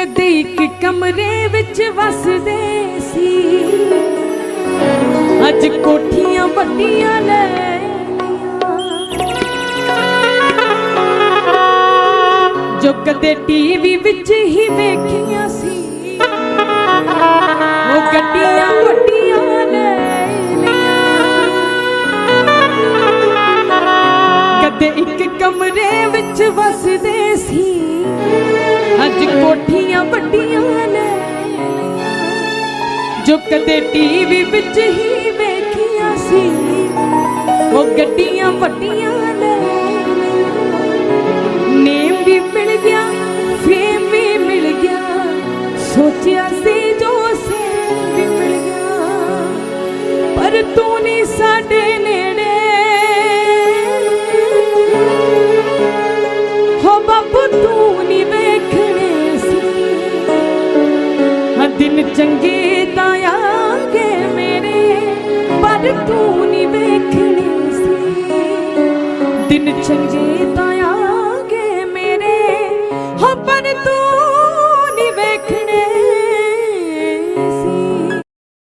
ਕਦੇ ਇੱਕ ਕਮਰੇ ਵਿੱਚ ਵਸਦੇ ਸੀ। ਅੱਜ ਕੋਠੀਆਂ ਵੱਡੀਆਂ ਲੈ ਜੋ ਕਦੇ ਟੀਵੀ ਵਿੱਚ ਹੀ ਵੇਖੀਆਂ ਸੀ। ਉਹ ਗੱਡੀਆਂ ਵੱਡੀਆਂ ਲੈ ਕਦੇ ਇੱਕ ਕਮਰੇ ਕੋਠੀਆਂ ਵੱਡੀਆਂ ਲੈ ਲਈਆਂ। ਜੋ ਕਦੇ ਟੀਵੀ ਵਿੱਚ ਹੀ ਵੇਖੀਆਂ ਸੀ, ਉਹ ਗੱਡੀਆਂ ਵੱਡੀਆਂ ਲੈ ਨੇਮ ਵੀ ਮਿਲ ਗਿਆ, ਫੇਮ ਵੀ ਮਿਲ ਗਿਆ, ਸੋਚਿਆ ਸੀ ਜੋ ਸੇਮ ਵੀ ਮਿਲ ਗਿਆ। ਪਰ ਤੂੰ ਨਹੀਂ ਸਾਡੇ ਨੇੜੇ। ਹੋ ਬਾਪੂ, ਤੂੰ ਦਿਨ ਚੰਗੇ ਤਾਂ ਆ ਮੇਰੇ ਪਰ ਤੂੰ ਨਹੀਂ ਵੇਖਣੇ ਸੀ। ਦਿਨ ਚੰਗੇ ਤਾਂ